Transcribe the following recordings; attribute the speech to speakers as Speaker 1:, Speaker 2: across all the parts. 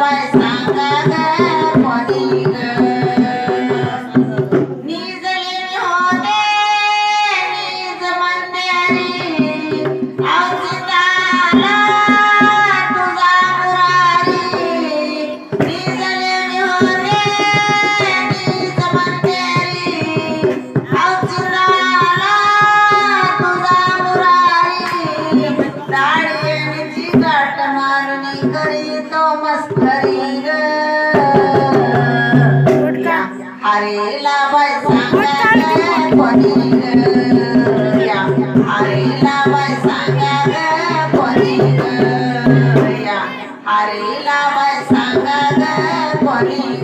Speaker 1: పైసా ची गाठ मारणी करी तो मस्करी हरेला बाय सांगा कोणी हरेला बाय सांगा कोणी हरेला बाय सांगा कोणी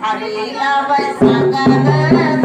Speaker 1: Hari la vai sacar